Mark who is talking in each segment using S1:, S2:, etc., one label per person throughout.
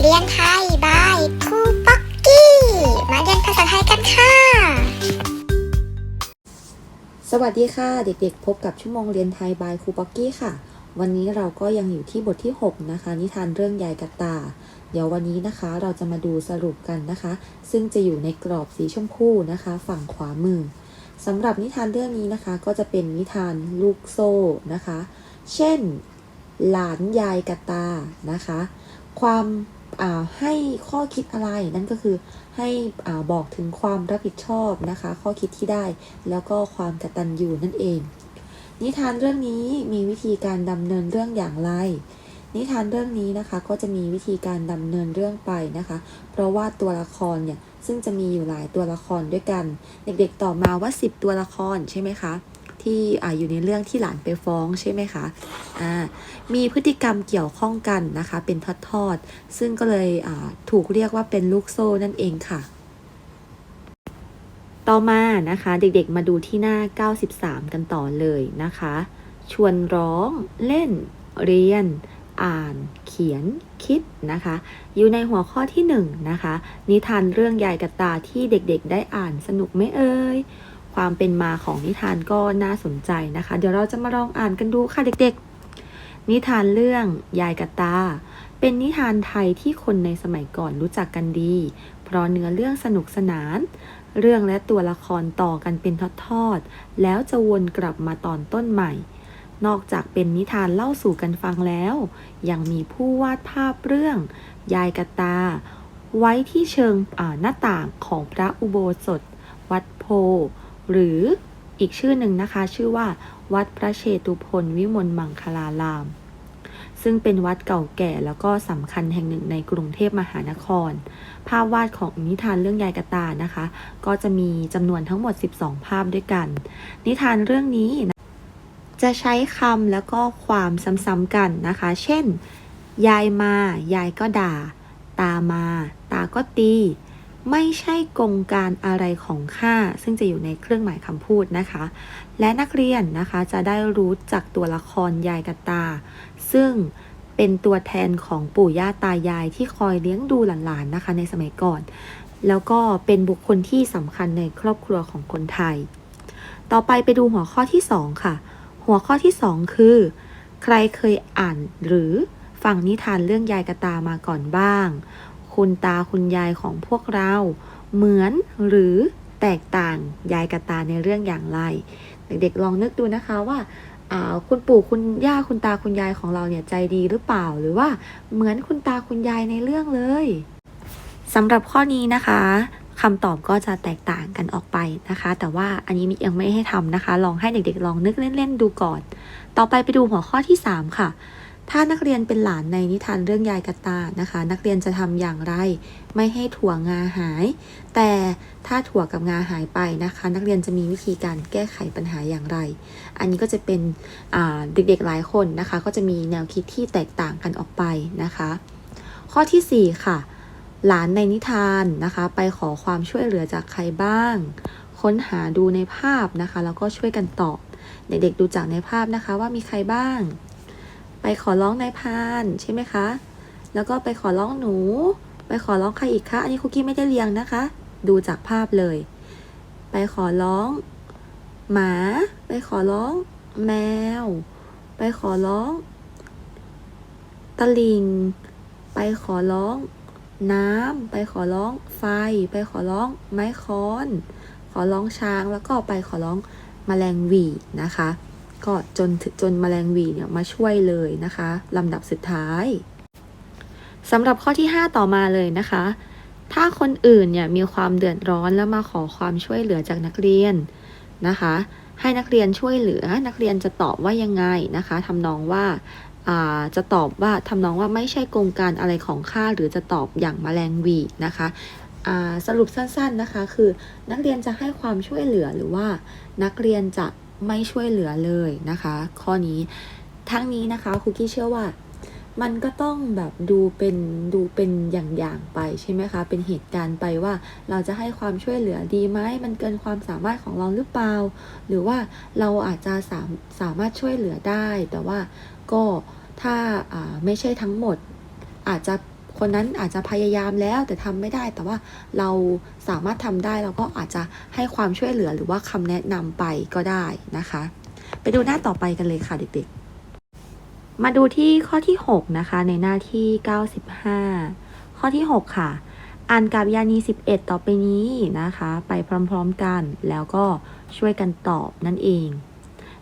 S1: เรียนไทยบายครูป๊อกกี้ มาเรียนภาษาไทยกันค่ะ
S2: สวัสดีค่ะ เด็กๆ พบกับชั่วโมงเรียนไทยบายครูป๊อกกี้ค่ะ วันนี้เราก็ยังอยู่ที่บทที่ 6 นะคะ นิทานเรื่องยายกระตา เดี๋ยววันนี้นะคะเราจะมาดูสรุปกันนะคะ ซึ่งจะอยู่ในกรอบสีชมพูนะคะ ฝั่งขวามือสำหรับนิทานเรื่องนี้นะคะ ก็จะเป็นนิทานลูกโซ่นะคะ เช่น หลานยายกระตานะคะ ความ ให้ข้อคิดอะไรนั่นก็คือให้อบอกถึงความรับผิดชอบนะคะ ข้อคิดที่ได้แล้วก็ความกตัญญูนั่นเอง นิทานเรื่องนี้มีวิธีการดำเนินเรื่องอย่างไร นิทานเรื่องนี้นะคะก็จะมีวิธีการดำเนินเรื่องไปนะคะ เพราะว่าตัวละครเนี่ยซึ่งจะมีอยู่หลายตัวละครด้วยกัน เด็กๆต่อมาว่า 10 ตัวละครใช่ไหมคะ ที่ออยู่ในเรื่องที่หลานไปฟ้องใช่ไหมคะอ่ามีพฤติกรรมเกี่ยวข้องกันนะคะ เป็นทอดๆซึ่งก็เลยถูกเรียกว่าเป็นลูกโซ่นั่นเองค่ะต่อมานะคะเด็กๆมาดูที่หน้า 93 กันต่อเลยนะคะ ชวนร้องเล่น เรียน อ่าน เขียน คิดนะคะ อยู่ในหัวข้อที่1นงนะคะ นิทานเรื่องยายกระตาที่เด็กๆได้อ่านสนุกไหมเอ่ย ความเป็นมาของนิทานก็น่าสนใจนะคะ เดี๋ยวเราจะมาลองอ่านกันดูค่ะเด็กๆ นิทานเรื่องยายกระตา เป็นนิทานไทยที่คนในสมัยก่อนรู้จักกันดี เพราะเนื้อเรื่องสนุกสนาน เรื่องและตัวละครต่อกันเป็นทอดๆ แล้วจะวนกลับมาตอนต้นใหม่ นอกจากเป็นนิทานเล่าสู่กันฟังแล้ว ยังมีผู้วาดภาพเรื่อง ยายกระตา ไว้ที่เชิงหน้าต่างของพระอุโบสถ วัดโพ หรืออีกชื่อหนึ่งนะคะ ชื่อว่า วัดพระเชตุพนวิมลมังคลาราม ซึ่งเป็นวัดเก่าแก่แล้วก็สำคัญแห่งหนึ่งในกรุงเทพมหานคร ภาพวาดของนิทานเรื่องยายกระตานะคะ ก็จะมีจำนวนทั้งหมด 12 ภาพด้วยกัน นิทานเรื่องนี้จะใช้คำแล้วก็ความซ้ำๆกันนะคะ เช่น ยายมา ยายก็ด่า ตามา ตาก็ตี ไม่ใช่กงการอะไรของข้าซึ่งจะอยู่ในเครื่องหมายคำพูดนะคะ และนักเรียนนะคะจะได้รู้จักตัวละครยายกระตา ซึ่งเป็นตัวแทนของปู่ย่าตายายที่คอยเลี้ยงดูหลานๆนะคะ ในสมัยก่อน แล้วก็เป็นบุคคลที่สำคัญในครอบครัวของคนไทย ต่อไปไปดูหัวข้อที่ 2 ค่ะ หัวข้อที่ 2 คือ ใครเคยอ่านหรือฟังนิทานเรื่องยายกระตามาก่อนบ้าง คุณตาคุณยายของพวกเรา เหมือนหรือแตกต่างยายกระตาในเรื่องอย่างไร เด็กๆลองนึกดูนะคะว่าอ่าคุณปู่คุณย่าคุณตาคุณยายของเราเนี่ยใจดีหรือเปล่า หรือว่าเหมือนคุณตาคุณยายในเรื่องเลยสำหรับข้อนี้นะคะคำตอบก็จะแตกต่างกันออกไปนะคะ แต่ว่าอันนี้มิยังไม่ให้ทำนะคะ ลองให้เด็กๆ ลองนึกเล่นๆดูก่อน ต่อไปไปดูหัวข้อที่ 3 ค่ะ ถ้านักเรียนเป็นหลานในนิทานเรื่องยายกระตานะคะ นักเรียนจะทำอย่างไร ไม่ให้ถั่วงาหาย แต่ถ้าถั่วกับงาหายไปนะคะ นักเรียนจะมีวิธีการแก้ไขปัญหาอย่างไร อันนี้ก็จะเป็นเด็กๆหลายคนนะคะ ก็จะมีแนวคิดที่แตกต่างกันออกไปนะคะ ข้อทีสี่4 ค่ะ หลานในนิทานนะคะ ไปขอความช่วยเหลือจากใครบ้าง ค้นหาดูในภาพนะคะ แล้วก็ช่วยกันตอบ เด็กๆดูจากในภาพนะคะว่ามีใครบ้าง ไปขอร้องนายพานใช่ไหมคะ แล้วก็ไปขอร้องหนู ไปขอร้องใครอีกคะ อันนี้คุกกี้ไม่ได้เรียงนะคะ ดูจากภาพเลย ไปขอร้อง หมา ไปขอร้อง แมว ไปขอร้อง ตะลิง ไปขอร้อง น้ำ ไปขอร้อง ไฟ ไปขอร้อง ไม้ค้อน ขอร้องช้าง แล้วก็ไปขอร้องแมลงวีนะคะ ก็จนจนแมลงวีเนี่ยมาช่วยเลยนะคะลำดับสุดท้ายสำหรับข้อที่ 5 ต่อมาเลยนะคะ ถ้าคนอื่นเนี่ยมีความเดือดร้อนแล้วมาขอความช่วยเหลือจากนักเรียนนะคะ ให้นักเรียนช่วยเหลือ นักเรียนจะตอบว่ายังไงนะคะทำนองว่าจะตอบว่าทำนองว่าไม่ใช่โกงการอะไรของข้าหรือจะตอบอย่างมแมลงวีนะคะสรุปสั้นๆนะคะ คือนักเรียนจะให้ความช่วยเหลือหรือว่านักเรียนจะ ไม่ช่วยเหลือเลยนะคะ ข้อนี้ทั้งนี้นะคะคุกกี้เชื่อว่า มันก็ต้องแบบดูเป็นดูเป็นอย่างๆไปใช่ไหมคะ เป็นเหตุการณ์ไปว่าเราจะให้ความช่วยเหลือดีไหมมันเกินความสามารถของเราหรือเปล่า หรือว่าเราอาจจะสามสามารถช่วยเหลือได้ แต่ว่าก็ถ้าอ่าไม่ใช่ทั้งหมดอาจจะ คนนั้นอาจจะพยายามแล้วแต่ทำไม่ได้ แต่ว่าเราสามารถทำได้เราก็อาจจะให้ความช่วยเหลือหรือว่าคำแนะนำไปก็ได้นะคะ ไปดูหน้าต่อไปกันเลยค่ะเด็กๆ มาดูที่ข้อที่ 6 นะคะ ในหน้าที่ 95 ข้อที่ 6 ค่ะ อ่านกับยานี 11 ต่อไปนี้นะคะ ไปพร้อมๆกันแล้วก็ช่วยกันตอบนั่นเอง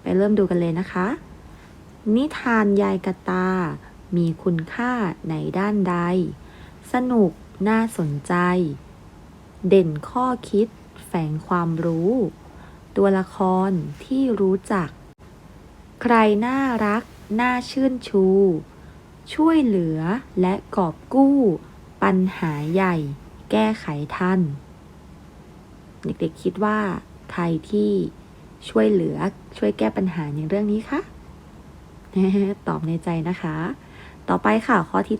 S2: ไปเริ่มดูกันเลยนะคะ นิทานยายกระตา มีคุณค่าในด้านใด สนุกน่าสนใจ เด่นข้อคิด แฝงความรู้ ตัวละครที่รู้จัก ใครน่ารัก น่าชื่นชู ช่วยเหลือและกอบกู้ ปัญหาใหญ่ แก้ไขทัน เด็กๆคิดว่า ใครที่ช่วยเหลือช่วยแก้ปัญหาในเรื่องนี้คะตอบในใจนะคะ ต่อไปค่ะข้อที่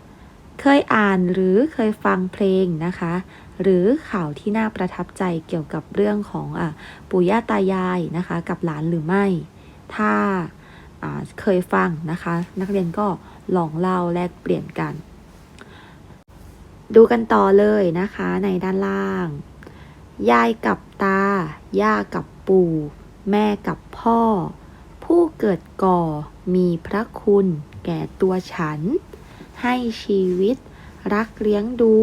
S2: 7 เคยอ่านหรือเคยฟังเพลงนะคะ หรือข่าวที่น่าประทับใจเกี่ยวกับเรื่องของอะปู่ย่าตายายนะคะ กับหลานหรือไม่ ถ้าาเคยฟังนะคะ นักเรียนก็ลองเล่าแลกเปลี่ยนกัน ดูกันต่อเลยนะคะในด้านล่าง ยายกับตา ย่ากับปู่ แม่กับพ่อ ผู้เกิดก่อมีพระคุณ แก่ตัวฉัน ให้ชีวิต รักเลี้ยงดู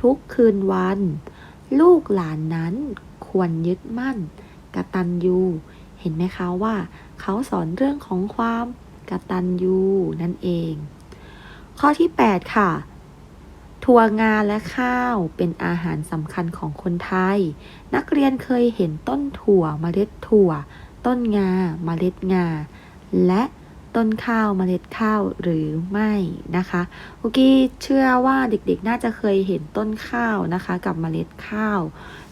S2: ทุกคืนวัน ลูกหลานนั้นควรยึดมั่นกตัญญูเห็นไหมคะว่าเขาสอนเรื่องของความกตัญญูนั่นเอง ข้อที่ 8 ค่ะถั่วงาและข้าวเป็นอาหารสำคัญของคนไทย นักเรียนเคยเห็นต้นถั่วเมล็ดถั่ว ต้นงาเมล็ดงา และ ต้นข้าวเมล็ดข้าวหรือไม่นะคะคุกกี้เชื่อว่าเด็กๆ น่าจะเคยเห็นต้นข้าวนะคะ กับเมล็ดข้าว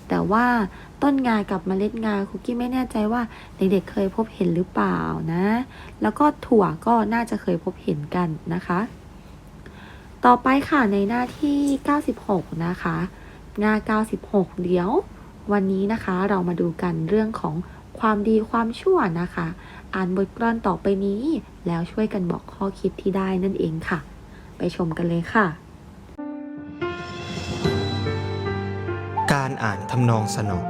S2: แต่ว่าต้นงากับเมล็ดงาคุกกี้ไม่แน่ใจว่าเด็กๆเคยพบเห็นหรือเปล่านะ แล้วก็ถั่วก็น่าจะเคยพบเห็นกันนะคะ ต่อไปค่ะในหน้าที่ 96 นะคะ หน้า 96 เดี๋ยว วันนี้นะคะเรามาดูกันเรื่องของ ความดีความชั่วนะคะ อ่านบทกลอนต่อไปนี้ แล้วช่วยกันบอกข้อคิดที่ได้นั่นเองค่ะ ไปชมกันเลยค่ะ
S3: การอ่านทำนองสนอ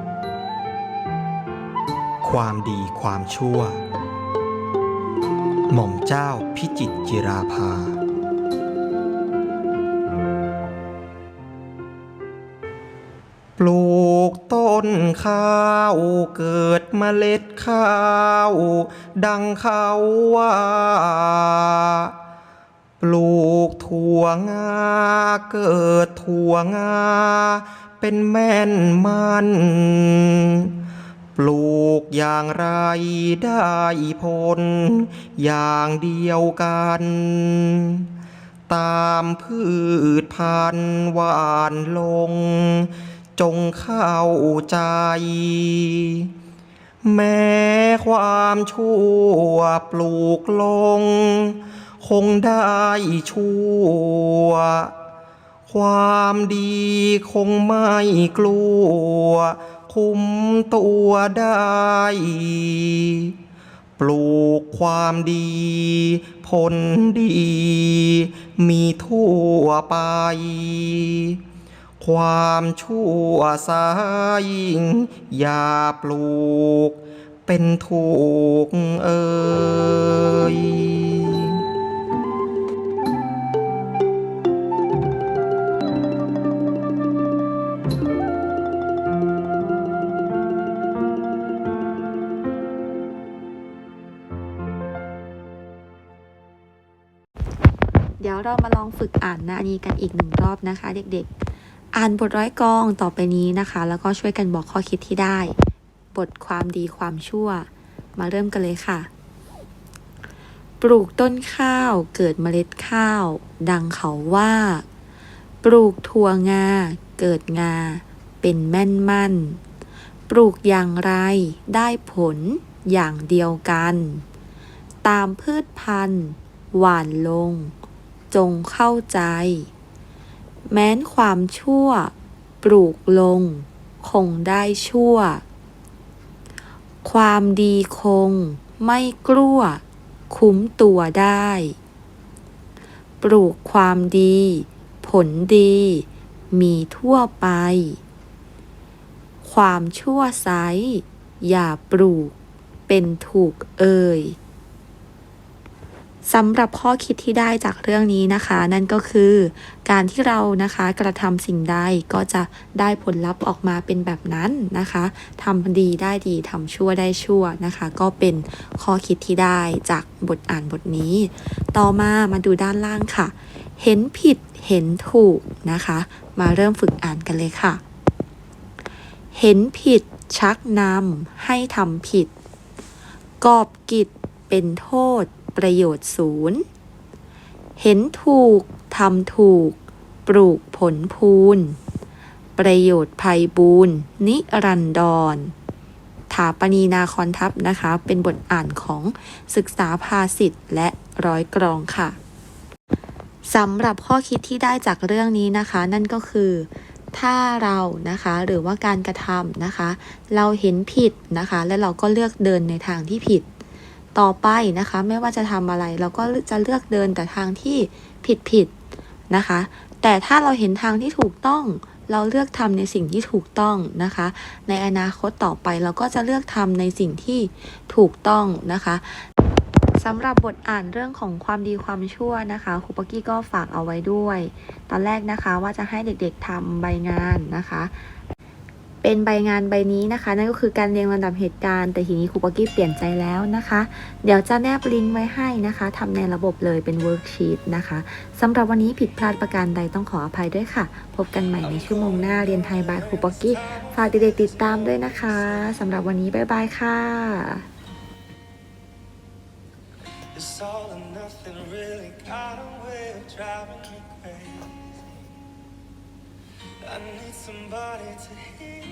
S3: ความดีความชั่ว หม่อมเจ้าพิจิตรจิราภา ข้าวเกิดเมล็ดข้าว ดังเขาว่า ปลูกถั่วงา เกิดถั่วงา เป็นแม่นมัน ปลูกอย่างไรได้ผล อย่างเดียวกันตามพืชพันธุ์หวานลง จงเข้าใจ แม้ความชั่วปลูกลง คงได้ชั่ว ความดีคงไม่กลัว คุมตัวได้ ปลูกความดีผลดี มีทั่วไป ความชั่วสายิงอย่าปลูก เป็นถูกเอ่ย
S2: เดี๋ยวเรามาลองฝึกอ่านหน้านี้กันอีกหนึ่งรอบนะคะ เด็กๆ อ่านบทร้อยกองต่อไปนี้นะคะ แล้วก็ช่วยกันบอกข้อคิดที่ได้ บทความดีความชั่ว มาเริ่มกันเลยค่ะ ปลูกต้นข้าวเกิดเมล็ดข้าว ดังเขาว่า ปลูกถั่วงา เกิดงา เป็นแม่นมั่น ปลูกอย่างไรได้ผลอย่างเดียวกัน ตามพืชพันธุ์ หวานลง จงเข้าใจ แม้นความชั่ว ปลูกลง คงได้ชั่ว ความดีคง ไม่กลัว คุ้มตัวได้ ปลูกความดี ผลดี มีทั่วไป ความชั่วไซอย่าปลูกเป็นถูกเอ่ย สำหรับข้อคิดที่ได้จากเรื่องนี้นะคะ นั่นก็คือการที่เรานะคะกระทำสิ่งใดก็จะได้ผลลัพธ์ออกมาเป็นแบบนั้นนะคะทำดีได้ดีทำชั่วได้ชั่วนะคะ ก็เป็นข้อคิดที่ได้จากบทอ่านบทนี้ ต่อมามาดูด้านล่างค่ะ เห็นผิดเห็นถูกนะคะ มาเริ่มฝึกอ่านกันเลยค่ะ เห็นผิดชักนำให้ทำผิด กอบกิจเป็นโทษ ประโยชน์ศูนย์ เห็นถูก ทำถูก ปลูกผลพูน ประโยชน์ภัยบูนนิรันดรถาปณีนาคอนทัพนะคะ เป็นบทอ่านของศึกษาภาษิตและร้อยกรองค่ะสำหรับข้อคิดที่ได้จากเรื่องนี้นะคะ นั่นก็คือ ถ้าเรานะคะหรือว่าการกระทำนะคะ เราเห็นผิดนะคะ และเราก็เลือกเดินในทางที่ผิด ต่อไปนะคะ ไม่ว่าจะทำอะไรเราก็จะเลือกเดินแต่ทางที่ผิดผิดๆนะคะ แต่ถ้าเราเห็นทางที่ถูกต้องเราเลือกทำในสิ่งที่ถูกต้องนะคะ ในอนาคตต่อไปเราก็จะเลือกทำในสิ่งที่ถูกต้องนะคะสำหรับบทอ่านเรื่องของความดีความชั่วนะคะครูปกี้ก็ฝากเอาไว้ด้วย ตอนแรกนะคะว่าจะให้เด็กๆทำใบงานนะคะ เป็นใบงานใบนี้นะคะ นั่นก็คือการเรียงลำดับเหตุการณ์แต่ทีนี้ครูปกกี้เปลี่ยนใจแล้วนะคะ เดี๋ยวจะแนบลิงก์ไว้ให้นะคะทำในระบบเลยเป็นเวิร์กชีตนะคะสำหรับวันนี้ผิดพลาดประการใดต้องขออภัยด้วยค่ะ พบกันใหม่ในชั่วโมงหน้าเรียนไทยบายครูปกกี้ฝากเด็กๆติดตามด้วยนะคะสำหรับวันนี้บ๊ายบายค่ะ
S4: It's all or nothing really got a way of driving me crazy. I need somebody to hear